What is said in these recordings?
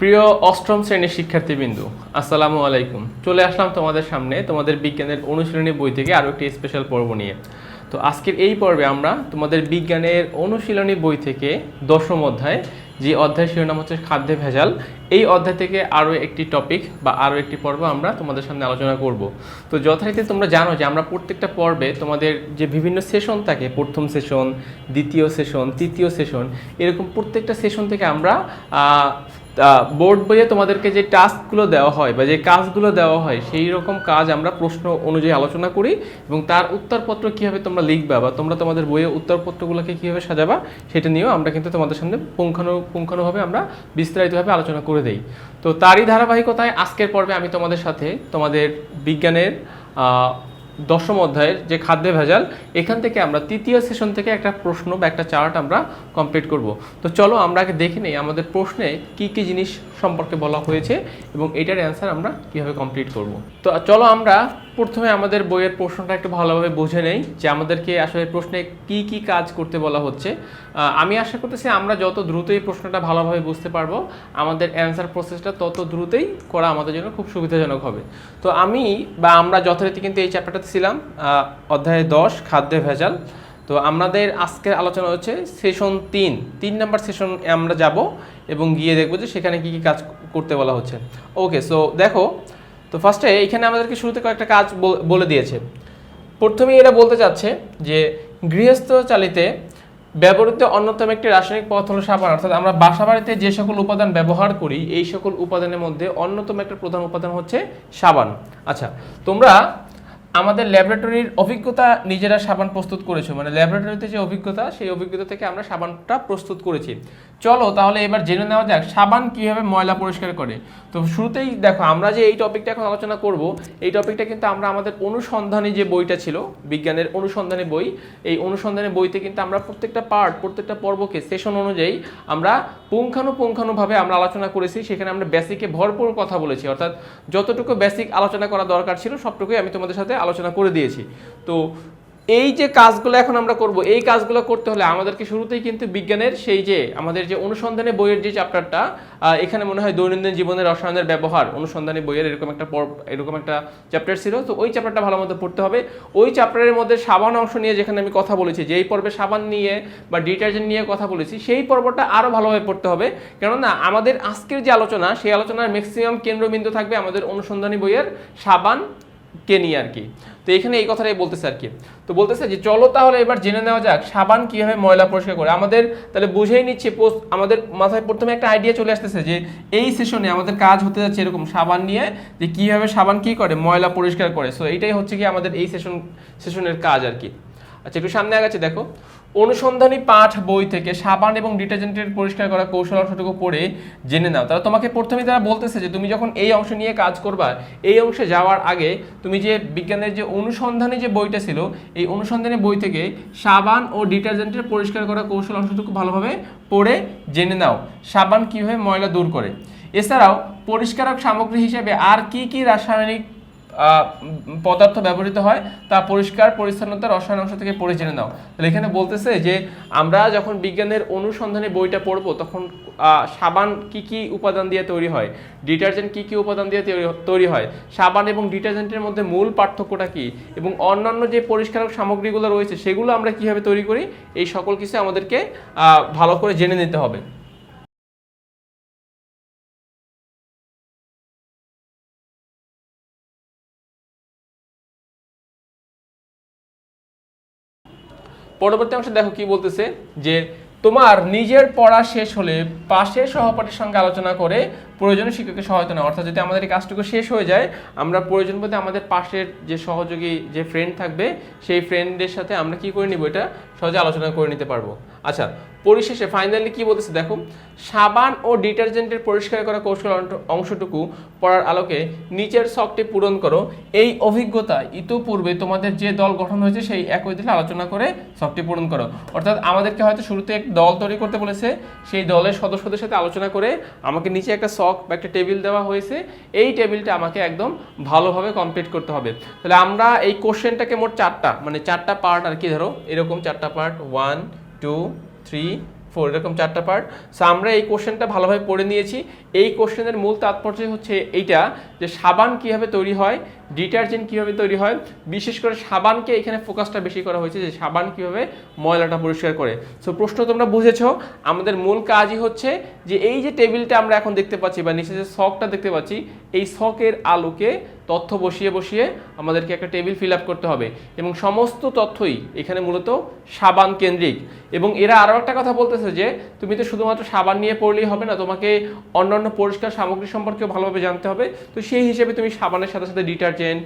প্রিয় অষ্টম শ্রেণির শিক্ষার্থীবৃন্দু, আসসালামু আলাইকুম। চলে আসলাম তোমাদের সামনে তোমাদের বিজ্ঞানের অনুশীলনী বই থেকে আরও একটি স্পেশাল পর্ব নিয়ে। তো আজকের এই পর্বে আমরা তোমাদের বিজ্ঞানের অনুশীলনী বই থেকে দশম অধ্যায়, যে অধ্যায় শিরোনাম হচ্ছে খাদ্যে ভেজাল, এই অধ্যায় থেকে আরও একটি টপিক বা আরও একটি পর্ব আমরা তোমাদের সামনে আলোচনা করব। তো যথারীতি তোমরা জানো যে আমরা প্রত্যেকটা পর্বে তোমাদের যে বিভিন্ন সেশন থাকে, প্রথম সেশন দ্বিতীয় সেশন তৃতীয় সেশন এরকম প্রত্যেকটা সেশন থেকে আমরা বোর্ড বইয়ে তোমাদেরকে যে টাস্কগুলো দেওয়া হয় বা যে কাজগুলো দেওয়া হয়, সেই রকম কাজ আমরা প্রশ্ন অনুযায়ী আলোচনা করি এবং তার উত্তরপত্র কীভাবে তোমরা লিখবা বা তোমরা তোমাদের বইয়ে উত্তরপত্রগুলোকে কীভাবে সাজাবা, সেটা নিয়েও আমরা কিন্তু তোমাদের সামনে পুঙ্খানু, পুঙ্খানুভাবে আমরা বিস্তারিতভাবে আলোচনা করে দেই। তো তারই ধারাবাহিকতায় আজকের পর্বে আমি তোমাদের সাথে তোমাদের বিজ্ঞানের দশম অধ্যায়ের যে খাদ্যে ভেজাল, এখান থেকে আমরা তৃতীয় সেশন থেকে একটা প্রশ্ন বা একটা চার্ট আমরা কমপ্লিট করব। তো চলো আমরা আগে দেখে নেই আমাদের প্রশ্নে কি কি জিনিস সম্পর্কে বলা হয়েছে এবং এটার অ্যান্সার আমরা কীভাবে কমপ্লিট করব। তো চলো আমরা প্রথমে আমাদের বইয়ের প্রশ্নটা একটু ভালোভাবে বুঝে নেই যে আমাদেরকে আসলে প্রশ্নে কি কি কাজ করতে বলা হচ্ছে। আমি আশা করতেছি আমরা যত দ্রুত এই প্রশ্নটা ভালোভাবে বুঝতে পারব, আমাদের অ্যান্সার প্রসেসটা তত দ্রুতই করা আমাদের জন্য খুব সুবিধাজনক হবে। তো আমি বা আমরা যথারীতি কিন্তু এই চ্যাপ্টারটাতে ছিলাম অধ্যায় দশ, খাদ্যে ভেজাল। তো আমাদের আজকের আলোচনা হচ্ছে সেশন তিন। তিন নাম্বার সেশন আমরা যাব এবং গিয়ে দেখব যে সেখানে কি কি কাজ করতে বলা হচ্ছে। ওকে সো দেখো তো ফার্স্টে এখানে আমাদেরকে শুরুতে কয়েকটা কাজ বলে দিয়েছে। প্রথমেই এরা বলতে চাচ্ছে যে গৃহস্থ চালিতে ব্যবহৃত অন্যতম একটি রাসায়নিক পদার্থ হলো সাবান অর্থাৎ আমরা বাসা বাড়িতে যে সকল উপাদান ব্যবহার করি, এই সকল উপাদানের মধ্যে অন্যতম একটা প্রধান উপাদান হচ্ছে সাবান। আচ্ছা তোমরা আমাদের ল্যাবরেটরির অভিজ্ঞতা নিজেরা সাবান প্রস্তুত করেছ। মানে ল্যাবরেটরিতে যে অভিজ্ঞতা, সেই অভিজ্ঞতা থেকে আমরা সাবানটা প্রস্তুত করেছি। চলো তাহলে এবার জেনে নেওয়া যাক, সাবান কীভাবে ময়লা পরিষ্কার করে? তো শুরুতেই দেখো, আমরা যে এই টপিকটা এখন আলোচনা করব, এই টপিকটা কিন্তু আমরা আমাদের অনুসন্ধানী যে বইটা ছিল, বিজ্ঞানের অনুসন্ধানী বই, এই অনুসন্ধানী বইতে কিন্তু আমরা প্রত্যেকটা পার্ট প্রত্যেকটা পর্বকে সেশন অনুযায়ী আমরা পুঙ্খানুপুঙ্খানুভাবে আমরা আলোচনা করেছি, সেখানে আমরা বেসিকে ভরপুর কথা বলেছি। অর্থাৎ যতটুকু বেসিক আলোচনা করা দরকার ছিল, সবটুকুই আমি তোমাদের সাথে আলোচনা করে দিয়েছি। তো এই যে কাজগুলো এখন আমরা করব, এই কাজগুলো করতে হলে আমাদেরকে শুরুতেই কিন্তু বিজ্ঞানের সেই যে আমাদের যে অনুসন্ধানী বইয়ের যে চ্যাপ্টারটা এখানে মনে হয় দৈনন্দিন জীবনের রসায়নের ব্যবহার, অনুসন্ধানী বইয়ের এরকম একটা এরকম একটা চ্যাপ্টার ছিল। তো ওই চ্যাপ্টারটা ভালো মতো পড়তে হবে। ওই চ্যাপ্টারের মধ্যে সাবান অংশ নিয়ে যেখানে আমি কথা বলেছি, যেই পর্বে সাবান নিয়ে বা ডিটারজেন্ট নিয়ে কথা বলেছি, সেই পর্বটা আরও ভালোভাবে পড়তে হবে। কেননা আমাদের আজকের যে আলোচনা, সেই আলোচনার ম্যাক্সিমাম কেন্দ্রবিন্দু থাকবে আমাদের অনুসন্ধানী বইয়ের সাবান কে নিয়ে আর কি। তো এখানে এই কথাটাই বলতেছে আর কি। তো বলতেছে যে, চলো তাহলে এবার জেনে নেওয়া যাক সাবান কীভাবে ময়লা পরিষ্কার করে। আমাদের তাহলে বুঝেই নিচ্ছে, পোস্ট আমাদের মাথায় প্রথমে একটা আইডিয়া চলে আসতেছে যে, এই সেশনে আমাদের কাজ হতে যাচ্ছে এরকম সাবান নিয়ে, যে কীভাবে সাবান কী করে, ময়লা পরিষ্কার করে। সো এইটাই হচ্ছে কি আমাদের এই সেশন সেশনের কাজ আর কি। আচ্ছা একটু সামনে আগাচ্ছে, দেখো। অনুসন্ধানী পাঠ বই থেকে সাবান এবং ডিটারজেন্টের পরিষ্কার করা কৌশল অংশটুকু পড়ে জেনে নাও। তারা তোমাকে প্রথমে তারা বলতেছে যে তুমি যখন এই অংশ নিয়ে কাজ করবা, এই অংশে যাওয়ার আগে তুমি যে বিজ্ঞানের যে অনুসন্ধানী যে বইটা ছিল, এই অনুসন্ধানী বই থেকে সাবান ও ডিটারজেন্টের পরিষ্কার করা কৌশল অংশটুকু ভালোভাবে পড়ে জেনে নাও। সাবান কীভাবে ময়লা দূর করে। এছাড়াও পরিষ্কারক সামগ্রী হিসেবে আর কি কি রাসায়নিক পদার্থ ব্যবহৃত হয়, তা পরিষ্কার, পরিচ্ছন্নতা, রসায়ন অংশ থেকে পড়ে জেনে নাও। তাহলে এখানে বলতেছে যে আমরা যখন বিজ্ঞানের অনুসন্ধানে বইটা পড়ব, তখন সাবান কি কি উপাদান দিয়ে তৈরি হয়? ডিটারজেন্ট কি কি উপাদান দিয়ে তৈরি- হয়? সাবান এবং ডিটারজেন্টের মধ্যে মূল পার্থক্যটা কি? এবং অন্যান্য যে পরিষ্কারক সামগ্রীগুলো রয়েছে, সেগুলো আমরা কীভাবে তৈরি করি? এই সকল কিছু আমাদেরকে ভালো করে জেনে নিতে হবে। পরবর্তী অংশে দেখো কি বলতেছে যে, তোমার নিজের পড়া শেষ হলে পাশের সহপাঠীর সঙ্গে আলোচনা করে প্রয়োজনীয় শিক্ষকের সহায়তা নেওয়া অর্থাৎ যদি আমাদের এই কাজটুকু শেষ হয়ে যায়, আমরা প্রয়োজন বলতে আমাদের পাশের যে সহযোগী যে ফ্রেন্ড থাকবে, সেই ফ্রেন্ডের সাথে আমরা কি করে নিব এটা সহজে আলোচনা করে নিতে পারব। আচ্ছা পরিশেষে ফাইনালি কি বলতেছে দেখো, সাবান ও ডিটারজেন্টের পরিষ্কার করা কৌশল অংশটুকু পড়ার আলোকে নিচের শখটি পূরণ করো। এই অভিজ্ঞতা ইতোপূর্বে তোমাদের যে দল গঠন হয়েছে সেই একই দিনে আলোচনা করে শখটি পূরণ করো। অর্থাৎ আমাদেরকে হয়তো শুরুতে এক দল তৈরি করতে বলেছে, সেই দলের সদস্যদের সাথে আলোচনা করে আমাকে নিচে একটা শখ বা একটা টেবিল দেওয়া হয়েছে, এই টেবিলটা আমাকে একদম ভালোভাবে কমপ্লিট করতে হবে। তাহলে আমরা এই কোশ্চেনটাকে মোট চারটা মানে চারটা পার্ট আর কি ধরো, এরকম চারটা part one two three four এরকম চারটা পার্ট সো আমরা এই কোশ্চেনটা ভালোভাবে পড়ে নিয়েছি। এই কোশ্চেনের মূল তাৎপর্য হচ্ছে এইটা যে সাবান কীভাবে তৈরি হয় ডিটারজেন্ট কীভাবে তৈরি হয়? বিশেষ করে সাবানকে এখানে ফোকাসটা বেশি করা হয়েছে যে সাবান কীভাবে ময়লাটা পরিষ্কার করে। সো প্রশ্ন তোমরা বুঝেছ? আমাদের মূল কাজই হচ্ছে যে এই যে টেবিলটা আমরা এখন দেখতে পাচ্ছি বা নিচে যে শকটা দেখতে পাচ্ছি, এই শখের আলোকে তথ্য বসিয়ে বসিয়ে আমাদেরকে একটা টেবিল ফিল আপ করতে হবে। এবং সমস্ত তথ্যই এখানে মূলত সাবান কেন্দ্রিক। এবং এরা আরও একটা কথা বলতেছে যে, তুমি তো শুধুমাত্র সাবান নিয়ে পড়লেই হবে না, তোমাকে অন্যান্য পরিষ্কার সামগ্রী সম্পর্কেও ভালোভাবে জানতে হবে। তো সেই হিসেবে তুমি সাবানের সাথে সাথে ডিটারজেন্ট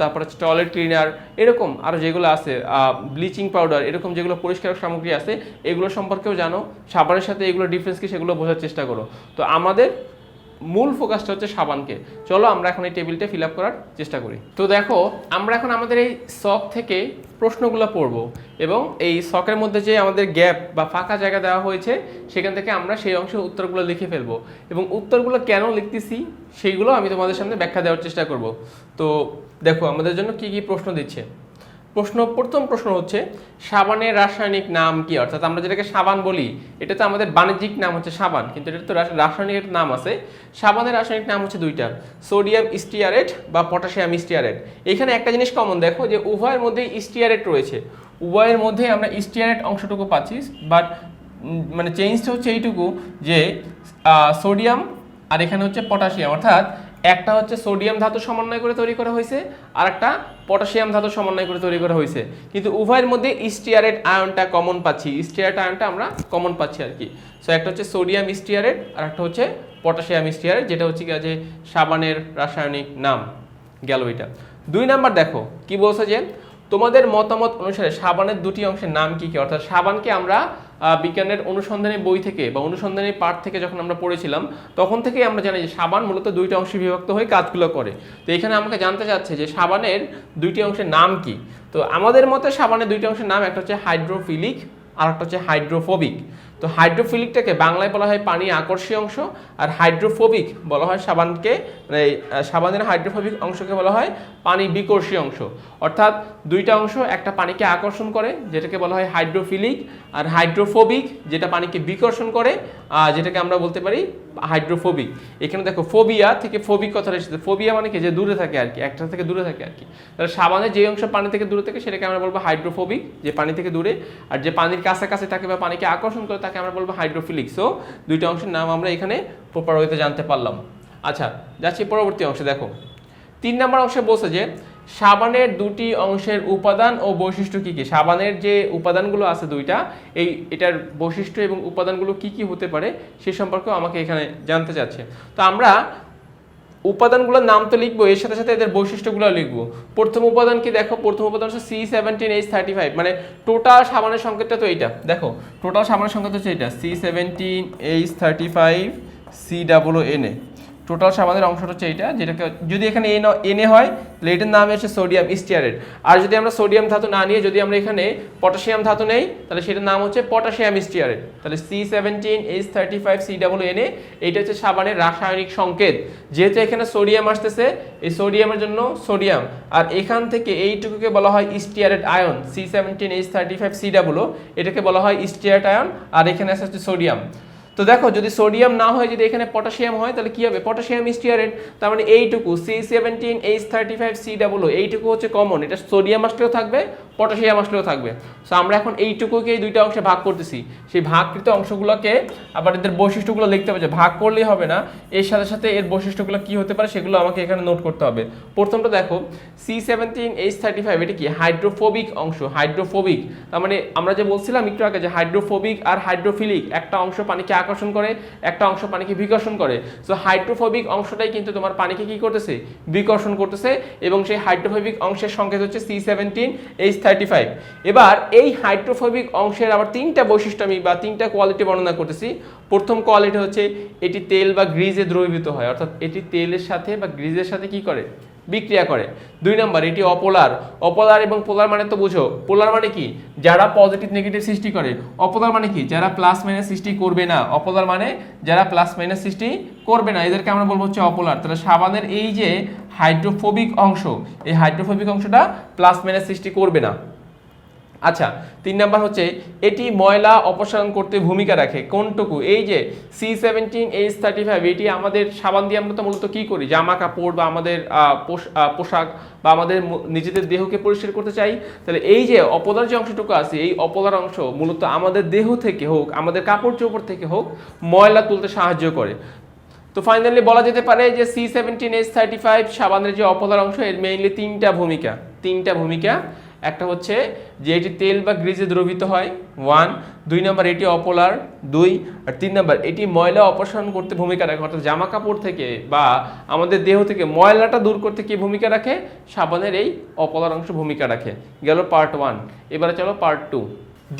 তারপর হচ্ছে টয়লেট ক্লিনার এরকম আরও যেগুলো আছে ব্লিচিং পাউডার এরকম যেগুলো পরিষ্কার সামগ্রী আছে, এগুলো সম্পর্কেও জানো। সাবানের সাথে এগুলো ডিফারেন্স কি সেগুলো বোঝার চেষ্টা করো। তো আমাদের মূল ফোকাসটা হচ্ছে সাবানকে। চলো আমরা এখন এই টেবিলটা ফিল আপ করার চেষ্টা করি। তো দেখো, আমরা এখন আমাদের এই শখ থেকে প্রশ্নগুলো পড়ব এবং এই শখের মধ্যে যে আমাদের গ্যাপ বা ফাঁকা জায়গা দেওয়া হয়েছে, সেখান থেকে আমরা সেই অংশের উত্তরগুলো লিখে ফেলব এবং উত্তরগুলো কেন লিখতেছি, সেইগুলো আমি তোমাদের সামনে ব্যাখ্যা দেওয়ার চেষ্টা করব। তো দেখো, আমাদের জন্য কি কি প্রশ্ন দিচ্ছে। প্রশ্ন, প্রথম প্রশ্ন হচ্ছে, সাবানের রাসায়নিক নাম কি? অর্থাৎ আমরা যেটাকে সাবান বলি এটা তো আমাদের বাণিজ্যিক নাম হচ্ছে সাবান, কিন্তু এটা তো রাস- রাসায়নিক নাম আছে। সাবানের রাসায়নিক নাম হচ্ছে দুইটা, সোডিয়াম স্টিয়ারেট বা পটাশিয়াম স্টিয়ারেট এখানে একটা জিনিস কমন দেখো যে উভয়ের মধ্যে স্টিয়ারেট রয়েছে। উভয়ের মধ্যে আমরা স্টিয়ারেট অংশটুকু পাচ্ছি বাট মানে চেঞ্জটা হচ্ছে এইটুকু যে সোডিয়াম আর এখানে হচ্ছে পটাশিয়াম। অর্থাৎ একটা হচ্ছে সোডিয়াম ধাতু সমন্বয় করে তৈরি করা হয়েছে আর একটা পটাশিয়াম ধাতু সমন্বয় করে তৈরি করা হয়েছে। কিন্তু উভয়ের মধ্যে স্টিয়ারেট আয়নটা কমন পাচ্ছি। স্টিয়ারেট আয়নটা আমরা কমন পাচ্ছি আর কি। সো একটা হচ্ছে সোডিয়াম স্টিয়ারেট আর একটা হচ্ছে পটাশিয়াম স্টিয়ারেট যেটা হচ্ছে কি যে সাবানের রাসায়নিক নাম গেল এটা। দুই নাম্বার দেখো, কি বলছে যে তোমাদের মতামত অনুসারে সাবানের দুটি অংশের নাম কি কি? অর্থাৎ সাবানকে আমরা বিজ্ঞানের অনুসন্ধানী বই থেকে বা অনুসন্ধানী পাঠ থেকে যখন আমরা পড়েছিলাম, তখন থেকেই আমরা জানি যে সাবান মূলত দুইটা অংশে বিভক্ত হয়ে কাজগুলো করে। তো এখানে আমাকে জানতে চাচ্ছে যে সাবানের দুইটি অংশের নাম কি? তো আমাদের মতে সাবানের দুইটি অংশের নাম, একটা হচ্ছে হাইড্রোফিলিক আর একটা হচ্ছে হাইড্রোফোবিক। তো হাইড্রোফিলিকটাকে বাংলায় বলা হয় পানি আকর্ষী অংশ, আর হাইড্রোফোবিক বলা হয় সাবানকে মানে সাবানের হাইড্রোফোবিক অংশকে বলা হয় পানি বিকর্ষী অংশ। অর্থাৎ দুইটা অংশ একটা পানিকে আকর্ষণ করে, যেটাকে বলা হয় হাইড্রোফিলিক, আর হাইড্রোফোবিক, যেটা পানিকে বিকর্ষণ করে যেটাকে আমরা বলতে পারি হাইড্রোফোবিক। এখানে দেখো ফোবিয়া থেকে ফোবিক কথাটা এসেছে ফোবিয়া মানে কি? যে দূরে থাকে আর কি, একটা থেকে দূরে থাকে আর কি। তাহলে সাবানের যে অংশ পানি থেকে দূরে থাকে, সেটাকে আমরা বলব হাইড্রোফোবিক, যে পানি থেকে দূরে। আর যে পানির কাছাকাছি থাকে বা পানিকে আকর্ষণ করে, তাকে আমরা বলব হাইড্রোফিলিক। সো দুইটা অংশের নাম আমরা এখানে প্রপার ওয়েতে জানতে পারলাম। আচ্ছা যাচ্ছি পরবর্তী অংশে, দেখো। তিন নম্বর অংশে বলছে যে সাবানের দুটি অংশের উপাদান ও বৈশিষ্ট্য কি কি? সাবানের যে উপাদানগুলো আছে দুইটা, এই এটার বৈশিষ্ট্য এবং উপাদানগুলো কি কি হতে পারে সে সম্পর্কেও আমাকে এখানে জানতে চাচ্ছে। তো আমরা উপাদানগুলোর নাম তো লিখব, এর সাথে সাথে এদের বৈশিষ্ট্যগুলো লিখব। প্রথম উপাদান কি দেখো? প্রথম উপাদান হচ্ছে C seventeen H thirty five মানে টোটাল সাবানের সংকেতটা তো এইটা। দেখো টোটাল সাবানের সংকেত হচ্ছে এটা C seventeen H thirty five C double N A total সাবানের অংশটা হচ্ছে এইটা, যেটাকে যদি এখানে এন এনে হয়, তাহলে এটার নাম হচ্ছে সোডিয়াম স্টিয়ারেট আর যদি আমরা সোডিয়াম ধাতু না নিয়ে যদি আমরা এখানে পটাশিয়াম ধাতু নেই, তাহলে সেটার নাম হচ্ছে পটাশিয়াম স্টিয়ারেট তাহলে C seventeen H thirty five C double N এইটা হচ্ছে সাবানের রাসায়নিক সংকেত। যেহেতু এখানে সোডিয়াম আসতেছে, এই সোডিয়ামের জন্য সোডিয়াম আর এখান থেকে এইটুকুকে বলা হয় stearate ion C seventeen H thirty five C double এটাকে বলা হয় স্টিয়ারেট আয়ন আর এখানে আসে হচ্ছে সোডিয়াম তো দেখো, যদি সোডিয়াম না হয়, যদি এখানে পটাশিয়াম হয়, তাহলে কি হবে? পটাশিয়াম স্টিয়ারেট তার মানে এইটুকু C seventeen H thirty five C double এইটুকু হচ্ছে কমন এটা সোডিয়াম আসলেও থাকবে পটাশিয়াম আসলেও থাকবে। সো আমরা এখন এইটুকুকে এই দুইটা অংশে ভাগ করতেছি। সেই ভাগকৃত অংশগুলোকে আবার এদের বৈশিষ্ট্যগুলো লিখতে হবে যে ভাগ করলেই হবে না, এর সাথে সাথে এর বৈশিষ্ট্যগুলো কি হতে পারে সেগুলো আমাকে এখানে নোট করতে হবে। প্রথমটা দেখো C seventeen H thirty five এটা কি? হাইড্রোফোবিক অংশ, হাইড্রোফোবিক। তার মানে আমরা যে বলছিলাম একটু আগে যে হাইড্রোফোবিক আর হাইড্রোফিলিক, একটা অংশ পানিকে আকর্ষণ করে, একটা অংশ পানিকে বিকর্ষণ করে। সো হাইড্রোফোবিক অংশটাই কিন্তু তোমার পানিকে কি করতেছে? বিকর্ষণ করতেছে এবং সেই হাইড্রোফোবিক অংশের সংকেত হচ্ছে C seventeen H thirty five এবার এই হাইড্রোফোবিক অংশের আবার তিনটা বৈশিষ্ট্য আমি বা তিনটা কোয়ালিটি বর্ণনা করতেছি। প্রথম কোয়ালিটি হচ্ছে এটি তেল বা গ্রিজে দ্রবীভূত হয়। অর্থাৎ এটি তেলের সাথে বা গ্রিজের সাথে কি করে? বিক্রিয়া করে। দুই নম্বর, এটি অপোলার। অপোলার এবং পোলার মানে তো বুঝো। পোলার মানে কি? যারা পজিটিভ নেগেটিভ সৃষ্টি করে। অপোলার মানে কি? যারা প্লাস মাইনাস সৃষ্টি করবে না। অপোলার মানে যারা প্লাস মাইনাস সৃষ্টি করবে না। এদেরকে আমরা বলব হচ্ছে অপোলার। তাহলে সাবানের এই যে হাইড্রোফোবিক অংশ, এই হাইড্রোফোবিক অংশটা প্লাস মাইনাস সৃষ্টি করবে না। আচ্ছা তিন নাম্বার হচ্ছে, এটি ময়লা অপসারণ করতে ভূমিকা রাখে। কোনটুকু? এই যে C seventeen H thirty five এটি আমাদের সাবান দিয়ে আমরা তো মূলত কী করি? জামা কাপড় বা আমাদের পোশাক বা আমাদের নিজেদের দেহকে পরিষ্কার করতে চাই, তাহলে এই যে অপদার যে অংশটুকু আছে, এই অপদার অংশ মূলত আমাদের দেহ থেকে হোক, আমাদের কাপড় চোপড় থেকে হোক, ময়লা তুলতে সাহায্য করে। তো ফাইনালি বলা যেতে পারে যে C seventeen S thirty five সাবানের যে অপদার অংশ, এর মেইনলি তিনটা ভূমিকা তিনটা ভূমিকা একটা হচ্ছে যে এটি তেল বা গ্রিজে দ্রবীত হয় ওয়ান দুই নম্বর, এটি অপলার, দুই। আর তিন নম্বর, এটি ময়লা অপসারণ করতে ভূমিকা রাখে, অর্থাৎ জামা কাপড় থেকে বা আমাদের দেহ থেকে ময়লাটা দূর করতে কি ভূমিকা রাখে? সাবানের এই অপলার অংশ ভূমিকা রাখে। গেল পার্ট ওয়ান এবারে চলো পার্ট টু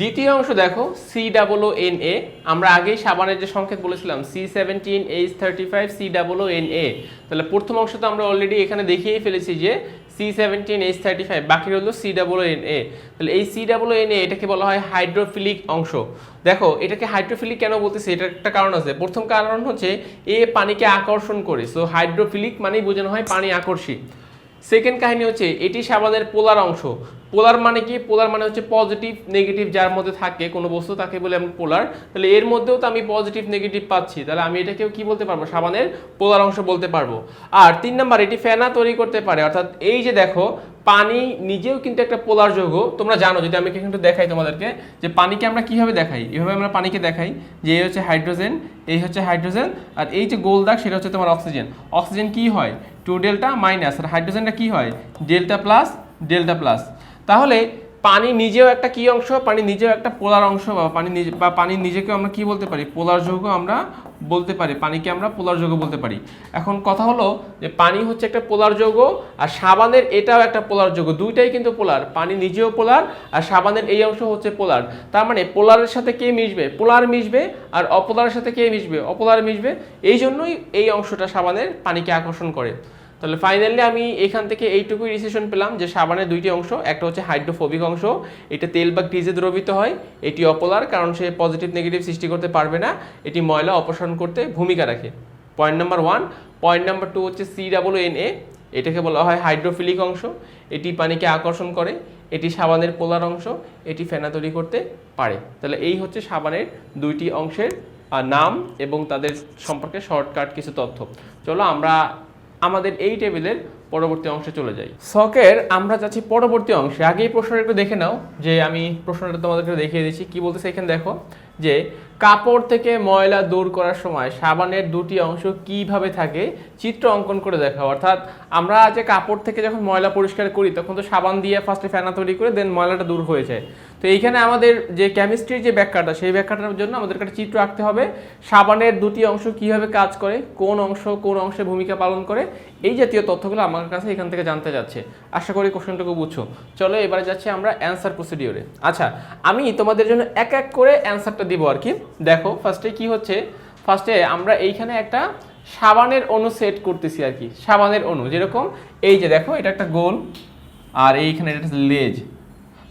দ্বিতীয় অংশ দেখো সি ডাবল এন এ আমরা আগেই সাবানের যে সংকেত বলেছিলাম C seventeen H thirty five C double N A তাহলে প্রথম অংশ তো আমরা অলরেডি এখানে দেখিয়েই ফেলেছি যে C seventeen H thirty five বাকি হলো সি ডাবল এন এ তাহলে এই সি ডাবল এন এ এটাকে বলা হয় হাইড্রোফিলিক অংশ। দেখো, এটাকে হাইড্রোফিলিক কেন বলতেছে? এটার একটা কারণ আছে। প্রথম কারণ হচ্ছে, এ পানিকে আকর্ষণ করে। সো হাইড্রোফিলিক মানেই বোঝানো হয় পানি আকর্ষী। সেকেন্ড কাহিনী হচ্ছে, এটি সাবাদের পোলার অংশ। পোলার মানে কি? পোলার মানে হচ্ছে পজিটিভ নেগেটিভ যার মধ্যে থাকে, কোনো বস্তু তাকে বলে আমি পোলার, তাহলে এর মধ্যেও তো আমি পজিটিভ নেগেটিভ পাচ্ছি। তাহলে আমি এটাকেও কি বলতে পারব? সাবানের পোলার অংশ বলতে পারব। আর তিন নাম্বার, এটি ফেনা তৈরি করতে পারে। অর্থাৎ এই যে দেখো, পানি নিজেও কিন্তু একটা পোলার যৌগ। তোমরা জানো, যদি আমি কিন্তু দেখাই তোমাদেরকে, যে পানিকে আমরা কীভাবে দেখাই? এভাবে আমরা পানিকে দেখাই, যে এই হচ্ছে হাইড্রোজেন এই হচ্ছে হাইড্রোজেন আর এই যে গোল দাগ, সেটা হচ্ছে তোমার অক্সিজেন অক্সিজেন কি হয়? টু ডেল্টা মাইনাস আর হাইড্রোজেনটা কি হয়? ডেল্টা প্লাস ডেল্টা প্লাস তাহলে পানি নিজেও একটা কি অংশ, পানি নিজেও একটা পোলার অংশ বা পানি নিজে, বা পানি নিজেকে আমরা কি বলতে পারি? পোলার যৌগ আমরা বলতে পারি, পানিকে আমরা পোলার যৌগ বলতে পারি। এখন কথা হলো যে পানি হচ্ছে একটা পোলার যৌগ আর সাবানের এটাও একটা পোলার যৌগ, দুইটাই কিন্তু পোলার। পানি নিজেও পোলার আর সাবানের এই অংশ হচ্ছে পোলার। তার মানে পোলারের সাথে কে মিশবে? পোলার মিশবে আর অপোলারের সাথে কে মিশবে? অপোলার মিশবে। এই জন্যই এই অংশটা সাবানের পানিকে আকর্ষণ করে। তাহলে ফাইনালি আমি এখান থেকে এইটুকুই ডিসিশন পেলাম যে সাবানের দুইটি অংশ, একটা হচ্ছে হাইড্রোফোবিক অংশ, এটা তেল বা গ্রিজে দ্রবিত হয়, এটি অপলার কারণ সে পজিটিভ নেগেটিভ সৃষ্টি করতে পারবে না, এটি ময়লা অপসারণ করতে ভূমিকা রাখে। Point number one point number two হচ্ছে সি ডাবল এন এ এটাকে বলা হয় হাইড্রোফিলিক অংশ, এটি পানিকে আকর্ষণ করে, এটি সাবানের পোলার অংশ, এটি ফেনা তৈরি করতে পারে। তাহলে এই হচ্ছে সাবানের দুইটি অংশের নাম এবং তাদের সম্পর্কে শর্টকাট কিছু তথ্য। চলো আমরা আমাদের এই টেবিলের পরবর্তী অংশে চলে যাই। সকের, আমরা যাচ্ছি পরবর্তী অংশে। আগে এই প্রশ্নটা একটু দেখে নাও, যে আমি প্রশ্নটা তোমাদেরকে দেখিয়ে দিচ্ছি। কি বলতেছে এখানে দেখো, যে কাপড় থেকে ময়লা দূর করার সময় সাবানের দুটি অংশ কীভাবে থাকে, চিত্র অঙ্কন করে দেখাও। অর্থাৎ আমরা যে কাপড় থেকে যখন ময়লা পরিষ্কার করি, তখন তো সাবান দিয়ে ফার্স্টে ফেনা তৈরি করে দেন ময়লাটা দূর হয়ে যায়। তো এইখানে আমাদের যে কেমিস্ট্রির যে ব্যাখ্যাটা, সেই ব্যাখ্যাটার জন্য আমাদেরকে একটা চিত্র আঁকতে হবে। সাবানের দুটি অংশ কীভাবে কাজ করে, কোন অংশ, কোন অংশে ভূমিকা পালন করে, এই জাতীয় তথ্যগুলো আমার কাছে এখান থেকে জানতে যাচ্ছে। আশা করি কোশ্চেনটুকু বুঝছ। চলো এবারে যাচ্ছি আমরা অ্যান্সার প্রসিডিওরে আচ্ছা আমি তোমাদের জন্য এক এক করে অ্যান্সারটা দিব আর কি। দেখো ফার্স্টে কি হচ্ছে? ফার্স্টে আমরা এইখানে একটা সাবানের অণু সেট করতেছি আর কি। সাবানের অণু, যেরকম এই যে দেখো, এটা একটা গোল, আর এইখানে এটা লেজ।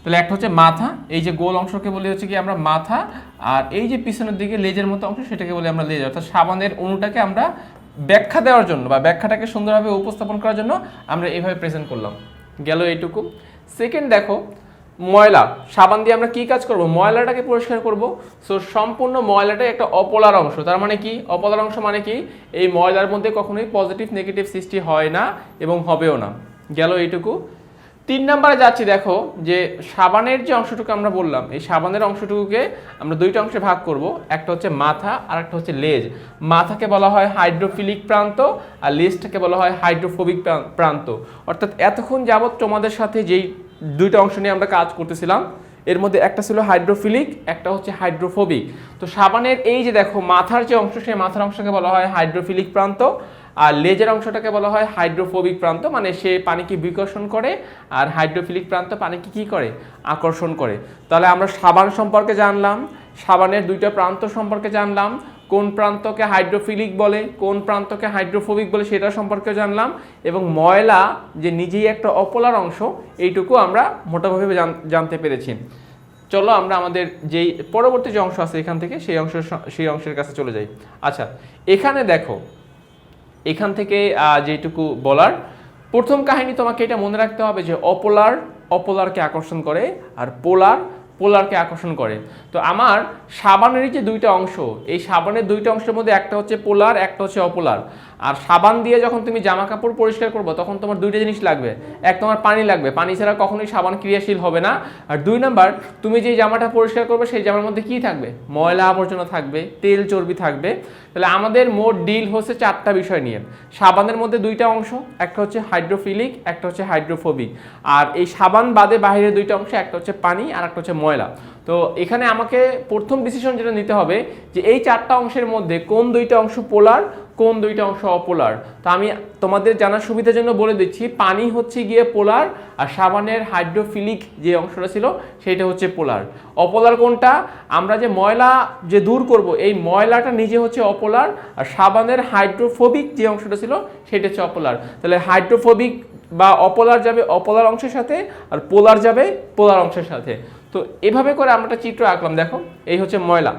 তাহলে একটা হচ্ছে মাথা, এই যে গোল অংশকে বলি হচ্ছে কি আমরা মাথা, আর এই যে পিছনের দিকে লেজের মতো অংশ সেটাকে বলি আমরা লেজ, অর্থাৎ সাবানের অণুটাকে আমরা ব্যাখ্যা দেওয়ার জন্য বা ব্যাখ্যাটাকে সুন্দরভাবে উপস্থাপন করার জন্য আমরা এইভাবে প্রেজেন্ট করলাম। গেল এইটুকু। সেকেন্ড দেখো, ময়লা, সাবান দিয়ে আমরা কি কাজ করব? ময়লাটাকে পরিষ্কার করব। সো সম্পূর্ণ ময়লাটাই একটা অপলার অংশ, তার মানে কি? অপলার অংশ মানে কি? এই ময়লার মধ্যে কখনোই পজিটিভ নেগেটিভ সৃষ্টি হয় না এবং হবেও না। গেল এইটুকু। তিন নাম্বারে যাচ্ছি, দেখো, যে সাবানের যে অংশটুকু আমরা বললাম, এই সাবানের অংশটুকুকে আমরা দুইটা অংশে ভাগ করব, একটা হচ্ছে মাথা আর একটা হচ্ছে লেজ। মাথাকে বলা হয় হাইড্রোফিলিক প্রান্ত আর লেজটাকে বলা হয় হাইড্রোফোবিক প্রান্ত। অর্থাৎ এতক্ষণ যাবৎ তোমাদের সাথে যেই দুইটা অংশ নিয়ে আমরা কাজ করতেছিলাম, এর মধ্যে একটা ছিল হাইড্রোফিলিক, একটা হচ্ছে হাইড্রোফোবিক। তো সাবানের এই যে দেখো, মাথার যে অংশ, সেই মাথার অংশকে বলা হয় হাইড্রোফিলিক প্রান্ত। আর লেজের অংশটাকে বলা হয় হাইড্রোফোবিক প্রান্ত মানে সে পানিকে বিকর্ষণ করে আর হাইড্রোফিলিক প্রান্ত পানিকে কি করে? আকর্ষণ করে। তাহলে আমরা সাবান সম্পর্কে জানলাম, সাবানের দুইটা প্রান্ত সম্পর্কে জানলাম, কোন প্রান্তকে হাইড্রোফিলিক বলে, কোন প্রান্তকে হাইড্রোফোবিক বলে সেটা সম্পর্কে জানলাম, এবং ময়লা যে নিজেই একটা অপলার অংশ, এইটুকু আমরা মোটাভাবে জান- জানতে পেরেছি। চলো আমরা আমাদের যেই পরবর্তী যে অংশ আছে এখান থেকে সেই অংশের স- সেই অংশের কাছে চলে যাই। আচ্ছা এখানে দেখো এখান থেকে যেটুকু বলার, প্রথম কাহিনী তোমাকে এটা মনে রাখতে হবে যে অপোলার, অপোলারকে আকর্ষণ করে আর পোলার, পোলারকে আকর্ষণ করে। তো আমার সাবানের যে দুইটা অংশ, এই সাবানের দুইটা অংশের মধ্যে একটা হচ্ছে পোলার, একটা হচ্ছে অপোলার। আর সাবান দিয়ে যখন তুমি জামা কাপড় পরিষ্কার করব, তখন তোমার দুইটা জিনিস লাগবে। এক তোমার পানি লাগবে। পানি ছাড়া কখনোই সাবান ক্রিয়াশীল হবে না। আর দুই নাম্বার, তুমি যে জামাটা পরিষ্কার করবে, সেই জামার মধ্যে কি থাকবে? ময়লা আবর্জনা থাকবে, তেল চর্বি থাকবে। তাহলে আমাদের মোট ডিল হচ্ছে চারটা বিষয় নিয়ে। সাবানের মধ্যে দুইটা অংশ, একটা হচ্ছে হাইড্রোফিলিক একটা হচ্ছে হাইড্রোফোবিক আর এই সাবান বাদে বাইরে দুইটা অংশ, একটা হচ্ছে পানি আর একটা হচ্ছে ময়লা। তো এখানে আমাকে প্রথম ডিসিশন যেটা নিতে হবে যে এই চারটা অংশের মধ্যে কোন দুইটা অংশ পোলার কোন দুইটা অংশ অপোলার? তো আমি তোমাদের জানার সুবিধার জন্য বলে দিচ্ছি, পানি হচ্ছে গিয়ে পোলার আর সাবানের হাইড্রোফিলিক যে অংশটা ছিল সেটা হচ্ছে পোলার। অপোলার কোনটা? আমরা যে ময়লা যে দূর করব, এই ময়লাটা নিজে হচ্ছে অপোলার আর সাবানের হাইড্রোফোবিক যে অংশটা ছিল সেটা হচ্ছে অপোলার। তাহলে হাইড্রোফোবিক বা অপোলার যাবে অপোলার অংশের সাথে আর পোলার যাবে পোলার অংশের সাথে। তো এভাবে করে আমরা চিত্র আঁকলাম, দেখো, এই হচ্ছে ময়লা।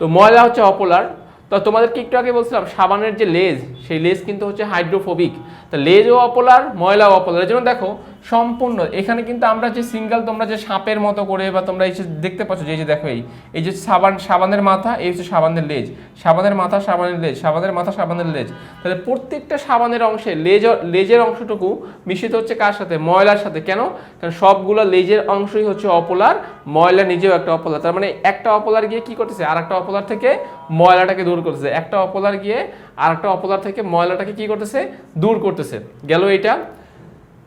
তো ময়লা হচ্ছে অপোলার। তো তোমাদেরকে একটু আগে বলছিলাম, সাবানের যে লেজ, সেই লেজ কিন্তু হচ্ছে হাইড্রোফোবিক। তো লেজও অপোলার ময়লাও অপোলার। জন্য দেখো, সম্পূর্ণ, এখানে কিন্তু আমরা যে সিঙ্গেল, তোমরা যে সাপের মতো করে বা তোমরা এই যে দেখতে পাচ্ছ, যে যে দেখো এই এই যে সাবান, সাবানের মাথা, এই হচ্ছে সাবানের লেজ। সাবানের মাথা, সাবানের লেজ, সাবানের মাথা, সাবানের লেজ। তাহলে প্রত্যেকটা সাবানের অংশে লেজ, লেজের অংশটুকু মিশ্রিত হচ্ছে কার সাথে? ময়লার সাথে। কেন? কারণ সবগুলো লেজের অংশই হচ্ছে অপোলার, ময়লা নিজেও একটা অপোলার। তার মানে একটা অপোলার গিয়ে কি করতেছে? আর একটা অপোলার থেকে ময়লাটাকে দূর করতেছে। একটা অপোলার গিয়ে আর একটা অপোলার থেকে ময়লাটাকে কি করতেছে? দূর করতেছে। গেল এটা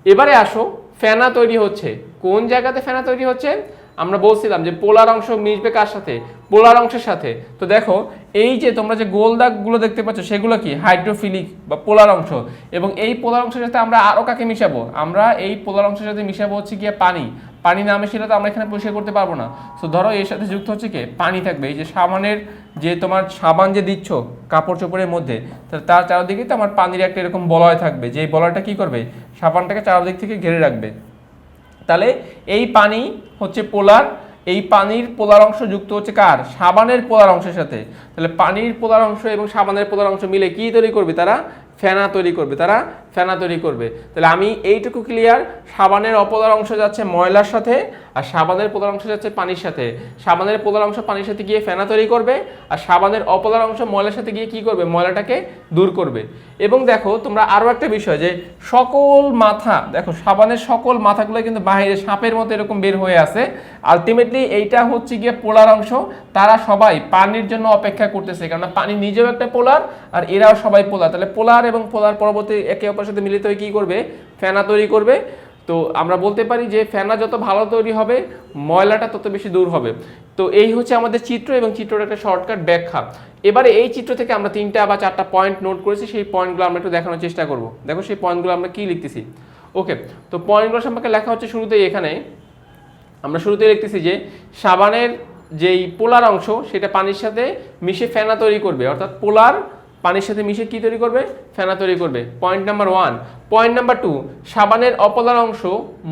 এবারে আসো, ফেনা তৈরি হচ্ছে। কোন জায়গাতে ফেনা তৈরি হচ্ছে? আমরা বলছিলাম যে পোলার অংশ মিশবে কার সাথে? পোলার অংশের সাথে। তো দেখো, এই যে তোমরা যে গোল দাগগুলো দেখতে পাচ্ছ, সেগুলো কি? হাইড্রোফিলিক বা পোলার অংশ। এবং এই পোলার অংশের সাথে আমরা আরও কাকে মিশাবো? আমরা এই পোলার অংশের সাথে মিশাবো হচ্ছে গিয়ে পানি। পানি না মিশিয়ে তো আমরা এখানে পরিষ্কার করতে পারব না। তো ধরো এর সাথে যুক্ত হচ্ছে কি? পানি থাকবে। এই যে সাবানের যে তোমার সাবান যে দিচ্ছ কাপড় চোপড়ের মধ্যে তার চারদিকে তো আমার পানির একটা এরকম বলয় থাকবে। যে বলয়টা কি করবে? সাবানটাকে চারদিক থেকে ঘিরে রাখবে। তাহলে এই পানি হচ্ছে পোলার, এই পানির পোলার অংশ যুক্ত হচ্ছে কার? সাবানের পোলার অংশের সাথে। তাহলে পানির পোলার অংশ এবং সাবানের পোলার অংশ মিলে কি তৈরি করবে তারা? ফেনা তৈরি করবে, তারা ফেনা তৈরি করবে। তাহলে আমি এইটুকু ক্লিয়ার সাবানের অপলার অংশ যাচ্ছে ময়লার সাথে আর সাবানের পোলার অংশ যাচ্ছে পানির সাথে। সাবানের পোলার অংশ পানির সাথে গিয়ে ফেনা তৈরি করবে আর সাবানের অপোলার অংশ ময়লার সাথে গিয়ে কি করবে? ময়লাটাকে দূর করবে। এবং দেখো, তোমরা আরও একটা বিষয় যে সকল মাথা, দেখো, সাবানের সকল মাথাগুলো কিন্তু বাইরে সাপের মতো এরকম বের হয়ে আছে। আলটিমেটলি এইটা হচ্ছে গিয়ে পোলার অংশ। তারা সবাই পানির জন্য অপেক্ষা করতেছে কারণ পানি নিজেও একটা পোলার আর এরাও সবাই পোলার। তাহলে পোলার এবং পোলার পরবর্তী একে অপরের সাথে মিলিত হয়ে কী করবে? ফেনা তৈরি করবে। তো আমরা বলতে পারি যে ফেনা যত ভালো তৈরি হবে, ময়লাটা তত বেশি দূর হবে। তো এই হচ্ছে আমাদের চিত্র এবং চিত্রটা একটা শর্টকাট ব্যাখ্যা। এবারে এই চিত্র থেকে আমরা তিনটা বা চারটা পয়েন্ট নোট করেছি, সেই পয়েন্টগুলো আমরা একটু দেখানোর চেষ্টা করব। দেখো সেই পয়েন্টগুলো আমরা কি লিখতেছি? ওকে তো পয়েন্টগুলো সম্পর্কে লেখা হচ্ছে শুরুতেই এখানে। আমরা শুরুতেই লিখতেছি যে, সাবানের যেই পোলার অংশ, সেটা পানির সাথে মিশে ফেনা তৈরি করবে। অর্থাৎ পোলার পানির সাথে মিশে কি তৈরি করবে? ফেনা তৈরি করবে। Point number one point number two সাবানের অপদার অংশ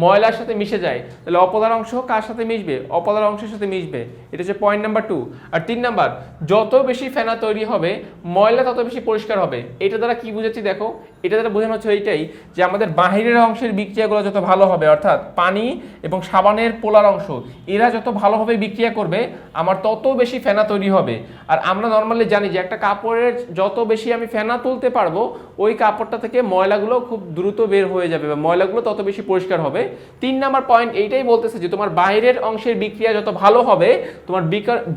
ময়লার সাথে মিশে যায়। তাহলে অপদার অংশ কার সাথে মিশবে? অপদার অংশের সাথে মিশবে। এটা হচ্ছে পয়েন্ট নাম্বার টু আর তিন নাম্বার যত বেশি ফেনা তৈরি হবে, ময়লা তত বেশি পরিষ্কার হবে। এটা দ্বারা কি বুঝাচ্ছি দেখো? এটা দ্বারা বোঝানো হচ্ছে এইটাই যে আমাদের বাহিরের অংশের বিক্রিয়াগুলো যত ভালো হবে, অর্থাৎ পানি এবং সাবানের পোলার অংশ, এরা যত ভালোভাবে বিক্রিয়া করবে, আমার তত বেশি ফেনা তৈরি হবে। আর আমরা নর্মালি জানি যে একটা কাপড়ের যত বেশি আমি ফেনা তুলতে পারব, ওই কাপড়টা থেকে ময়লাগুলো খুব দ্রুত বের হয়ে যাবে বা ময়লাগুলো তত বেশি পরিষ্কার হবে। তিন নাম্বার পয়েন্ট এইটাই বলতেছে যে তোমার বাইরের অংশের বিক্রিয়া যত ভালো হবে, তোমার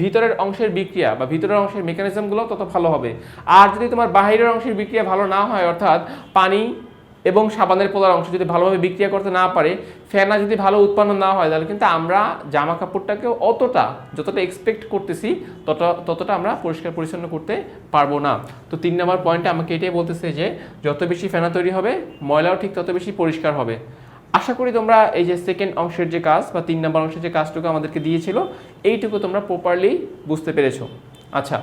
ভিতরের অংশের বিক্রিয়া বা ভিতরের অংশের মেকানিজমগুলো তত ভালো হবে। আর যদি তোমার বাইরের অংশের বিক্রিয়া ভালো না হয়, অর্থাৎ পানি এবং সাবানের পোলার অংশ যদি ভালোভাবে বিক্রিয়া করতে না পারে, ফেনা যদি ভালো উৎপন্ন না হয়, তাহলে কিন্তু আমরা জামা কাপড়টাকে অতটা যতটা এক্সপেক্ট করতেছি, তত, ততটা আমরা পরিষ্কার পরিচ্ছন্ন করতে পারব না। তো তিন নম্বর পয়েন্টে আমাকে এটাই বলতেছে যে, যত বেশি ফেনা তৈরি হবে, ময়লাও ঠিক তত বেশি পরিষ্কার হবে। আশা করি তোমরা এই যে সেকেন্ড অংশের যে কাজ বা তিন নম্বর অংশের যে কাজটুকু আমাদেরকে দিয়েছিল, এইটুকু তোমরা প্রপারলি বুঝতে পেরেছ। আচ্ছা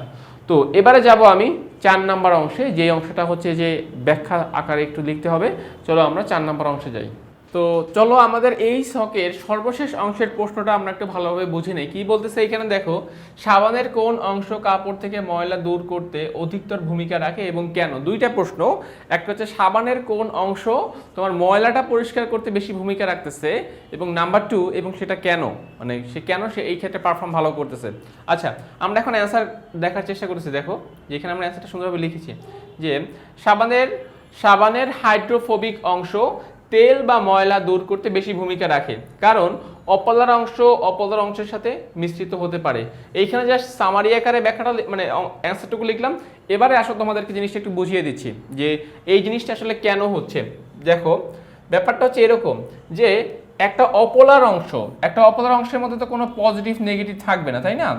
তো এবারে যাব আমি চার নাম্বার অংশে যে অংশটা হচ্ছে যে ব্যাখ্যা আকারে একটু লিখতে হবে। চলো আমরা চার নাম্বার অংশে যাই। তো চলো আমাদের এই শখের সর্বশেষ অংশের প্রশ্নটা আমরা একটু ভালোভাবে বুঝে নেই। কি বলতেছে এখানে দেখো, সাবানের কোন অংশ কাপড় থেকে ময়লা দূর করতে অধিকতর ভূমিকা রাখে এবং কেন? দুইটা প্রশ্ন। একটা হচ্ছে, সাবানের কোন অংশ তোমার ময়লাটা পরিষ্কার করতে বেশি ভূমিকা রাখতেছে? এবং নাম্বার টু, এবং সেটা কেন? মানে সে কেন সে এই ক্ষেত্রে পারফর্ম ভালো করতেছে? আচ্ছা আমরা এখন অ্যান্সার দেখার চেষ্টা করেছি দেখো, যেখানে আমরা অ্যান্সারটা সুন্দরভাবে লিখেছি যে, সাবানের সাবানের হাইড্রোফোবিক অংশ তেল বা ময়লা দূর করতে বেশি ভূমিকা রাখে। কারণ, অপলার অংশ অপলার অংশের সাথে মিশ্রিত হতে পারে। এইখানে জাস্ট সামারি আকারে ব্যাখ্যাটা মানে অ্যান্সারটুকু লিখলাম। এবারে আসলে তোমাদেরকে জিনিসটা একটু বুঝিয়ে দিচ্ছি যে এই জিনিসটা আসলে কেন হচ্ছে। দেখো, ব্যাপারটা হচ্ছে এরকম যে একটা অপলার অংশ, একটা অপলার অংশের মধ্যে তো কোনো পজিটিভ নেগেটিভ থাকবে না, তাই না?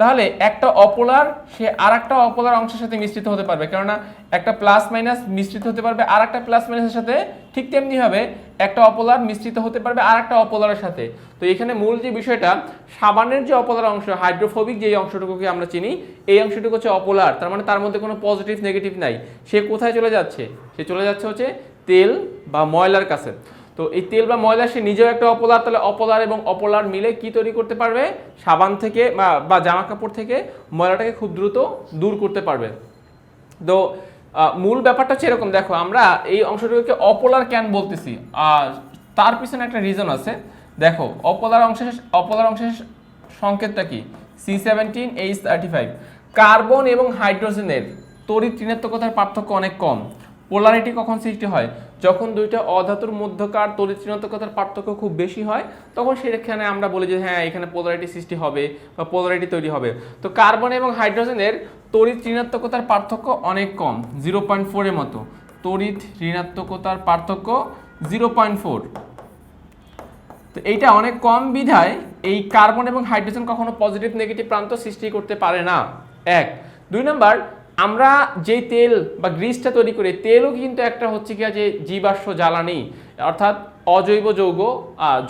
তাহলে একটা অপোলার, সে আর একটা অপোলার অংশের সাথে মিশ্রিত হতে পারবে। কেননা একটা প্লাস মাইনাস মিশ্রিত হতে পারবে আর একটা প্লাস মাইনাসের সাথে ঠিক তেমনি হবে, একটা অপোলার মিশ্রিত হতে পারবে আর একটা অপোলারের সাথে। তো এখানে মূল যে বিষয়টা, সাবানের যে অপোলার অংশ হাইড্রোফোবিক যে অংশটুকুকে আমরা চিনি, এই অংশটুকু হচ্ছে অপোলার, তার মানে তার মধ্যে কোনো পজিটিভ নেগেটিভ নাই। সে কোথায় চলে যাচ্ছে? সে চলে যাচ্ছে হচ্ছে তেল বা ময়লার কাছে। তো এই তেল বা ময়লা সে নিজেও একটা অপলার, তাহলে অপলার এবং অপলার মিলে কি তৈরি করতে পারবে? সাবান থেকে বা জামা কাপড় থেকে ময়লাটাকে খুব দ্রুত দূর করতে পারবে। তো মূল ব্যাপারটা হচ্ছে এরকম, দেখো, আমরা এই অংশটুকুকে অপলার ক্যান বলতেছি। তার পিছনে একটা রিজন আছে। দেখো, অপলার অংশের অপলার অংশের সংকেতটা কি? C seventeen H thirty five carbon এবং হাইড্রোজেনের তড়িৎ ঋণাত্মকতার পার্থক্য অনেক কম। পোলারিটি কখন সৃষ্টি হয়? যখন দুইটা অধাতুর মধ্যকার তড়িৎ ঋণাত্মকতার পার্থক্য খুব বেশি হয়, তখন সেখানে আমরা বলি যে হ্যাঁ এখানে পোলারিটি সৃষ্টি হবে বা পোলারিটি তৈরি হবে। তো কার্বন এবং হাইড্রোজেনের তড়িৎ ঋণাত্মকতার পার্থক্য অনেক কম জিরো পয়েন্ট ফোরের মতো। তড়িৎ ঋণাত্মকতার পার্থক্য জিরো পয়েন্ট ফোর তো এইটা অনেক কম বিধায় এই কার্বন এবং হাইড্রোজেন কখনো পজিটিভ নেগেটিভ প্রান্ত সৃষ্টি করতে পারে না। এক। দুই নাম্বার আমরা যে তেল বা গ্রিসটা তৈরি করি, তেলও কিন্তু একটা হচ্ছে কি যে জীবাশ্ম জ্বালানি, অর্থাৎ অজৈব যৌগ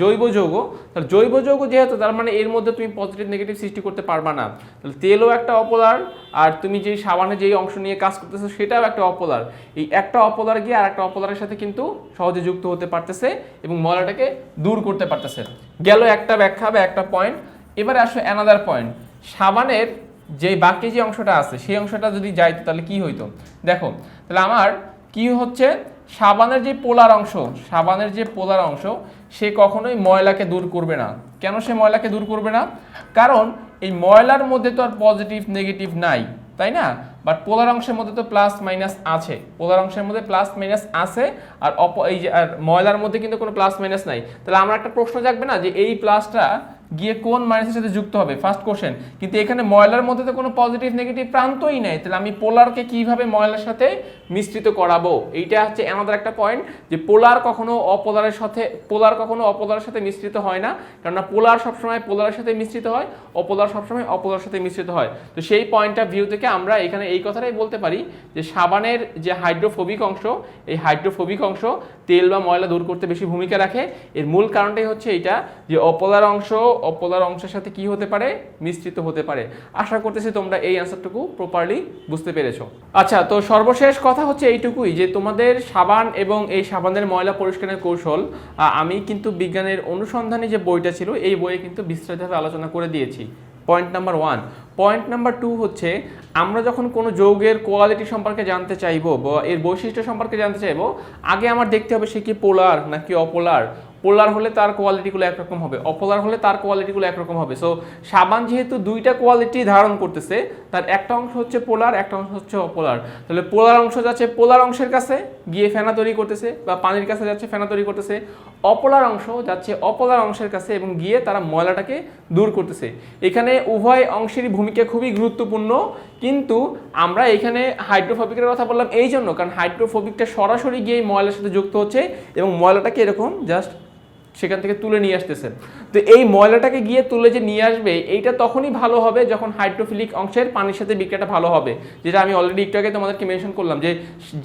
জৈব যৌগ। তাহলে জৈব যৌগ যেহেতু, তার মানে এর মধ্যে তুমি পজিটিভ নেগেটিভ সৃষ্টি করতে পারবা না। তাহলে তেলও একটা অপদার আর তুমি যেই সাবানে যেই অংশ নিয়ে কাজ করতেছো, সেটাও একটা অপদার এই একটা অপদার গিয়ে আর একটা অপদারের সাথে কিন্তু সহজে যুক্ত হতে পারতেছে এবং ময়লাটাকে দূর করতে পারতেছে। গেল একটা ব্যাখ্যা বা একটা পয়েন্ট এবারে আসো অ্যানাদার পয়েন্ট সাবানের যে বাকি যে অংশটা আছে, সেই অংশটা যদি যাইতো তাহলে কি হইতো? দেখো, তাহলে আমার কি হচ্ছে? সাবানের যে পোলার অংশ, সাবানের যে পোলার অংশ, সে কখনোই ময়লাকে দূর করবে না। কেন সে ময়লাকে দূর করবে না? কারণ এই ময়লার মধ্যে তো আর পজিটিভ নেগেটিভ নাই, তাই না? বাট পোলার অংশের মধ্যে তো প্লাস মাইনাস আছে। পোলার অংশের মধ্যে প্লাস মাইনাস আছে, আর অপ এই যে, আর ময়লার মধ্যে কিন্তু কোনো প্লাস মাইনাস নাই। তাহলে আমার একটা প্রশ্ন জাগবে না যে এই প্লাসটা গিয়ে কোন মাইনাসের সাথে যুক্ত হবে? ফার্স্ট কোশ্চেন কিন্তু এখানে ময়লার মধ্যে তো কোনো পজিটিভ নেগেটিভ প্রান্তই নেই। তাহলে আমি পোলারকে কীভাবে ময়লার সাথে মিশ্রিত করাবো? এইটা হচ্ছে আমাদের একটা পয়েন্ট যে পোলার কখনো অপোলারের সাথে, পোলার কখনো অপোলারের সাথে মিশ্রিত হয় না। কেননা পোলার সবসময় পোলারের সাথে মিশ্রিত হয়, অপোলার সবসময় অপোলার সাথে মিশ্রিত হয়। তো সেই পয়েন্ট ভিউ থেকে আমরা এখানে এই কথাটাই বলতে পারি, যে সাবানের যে হাইড্রোফোবিক অংশ, এই হাইড্রোফোবিক অংশ তেল বা ময়লা দূর করতে বেশি ভূমিকা রাখে। এর মূল কারণটাই হচ্ছে এইটা, যে অপোলার অংশ অপোলার অংশের সাথে কি হতে পারে? মিশ্রিত হতে পারে। আশা করতেছি তোমরা এই অ্যান্সারটুকু প্রপারলি বুঝতে পেরেছ। আচ্ছা তো সর্বশেষ কথা হচ্ছে এইটুকুই যে তোমাদের সাবান এবং এই সাবানের ময়লা পরিষ্কারের কৌশল আমি কিন্তু বিজ্ঞানের অনুসন্ধানে যে বইটা ছিল, এই বইয়ে কিন্তু বিস্তারিতভাবে আলোচনা করে দিয়েছি। Point number one point number two হচ্ছে, আমরা যখন কোনো যৌগের কোয়ালিটি সম্পর্কে জানতে চাইব বা এর বৈশিষ্ট্য সম্পর্কে জানতে চাইব, আগে আমার দেখতে হবে সে কি পোলার নাকি অপোলার। পোলার হলে তার কোয়ালিটিগুলো একরকম হবে, অপোলার হলে তার কোয়ালিটিগুলো একরকম হবে। সো সাবান যেহেতু দুইটা কোয়ালিটি ধারণ করতেছে, তার একটা অংশ হচ্ছে পোলার, একটা অংশ হচ্ছে অপোলার। তাহলে পোলার অংশ যাচ্ছে পোলার অংশের কাছে, গিয়ে ফেনা তৈরি করতেছে বা পানির কাছে যাচ্ছে ফেনা তৈরি করতেছে। অপোলার অংশ যাচ্ছে অপোলার অংশের কাছে এবং গিয়ে তারা ময়লাটাকে দূর করতেছে। এখানে উভয় অংশেরই ভূমিকা খুবই গুরুত্বপূর্ণ, কিন্তু আমরা এখানে হাইড্রোফোবিকের কথা বললাম এই জন্য কারণ হাইড্রোফোবিকটা সরাসরি গিয়ে ময়লার সাথে যুক্ত হচ্ছে এবং ময়লাটাকে এরকম জাস্ট সেখান থেকে তুলে নিয়ে আসতেছে তো এই ময়লাটাকে গিয়ে তুলে যে নিয়ে আসবে, এইটা তখনই ভালো হবে যখন হাইড্রোফিলিক অংশের পানির সাথে বিক্রিয়াটা ভালো হবে। যেটা আমি অলরেডি একটু আগে তোমাদেরকে মেনশন করলাম যে,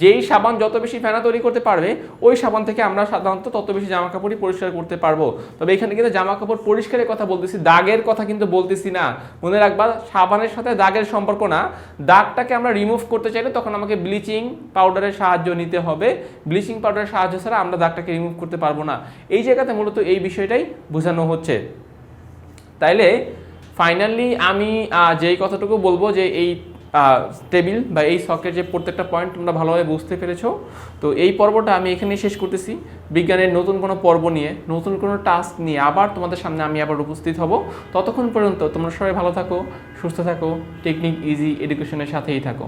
যেই সাবান যত বেশি ফেনা তৈরি করতে পারবে, ওই সাবান থেকে আমরা সাধারণত তত বেশি জামা কাপড়ই পরিষ্কার করতে পারব। তবে এখানে কিন্তু জামা কাপড় পরিষ্কারের কথা বলতেছি, দাগের কথা কিন্তু বলতেছি না। মনে রাখবা, সাবানের সাথে দাগের সম্পর্ক না। দাগটাকে আমরা রিমুভ করতে চাইলে তখন আমাকে ব্লিচিং পাউডারের সাহায্য নিতে হবে। ব্লিচিং পাউডারের সাহায্য ছাড়া আমরা দাগটাকে রিমুভ করতে পারব না। এই জায়গাতে মূলত এই বিষয়টাই বোঝানো হচ্ছে। তাইলে ফাইনালি আমি যেই কথাটুকু বলব যে এই টেবিল বা এই শখের যে প্রত্যেকটা পয়েন্ট তোমরা ভালোভাবে বুঝতে পেরেছ, তো এই পর্বটা আমি এখানেই শেষ করতেছি। বিজ্ঞানের নতুন কোনো পর্ব নিয়ে, নতুন কোনো টাস্ক নিয়ে আবার তোমাদের সামনে আমি আবার উপস্থিত হব। ততক্ষণ পর্যন্ত তোমরা সবাই ভালো থাকো, সুস্থ থাকো টেকনিক ইজি এডুকেশনের সাথেই থাকো।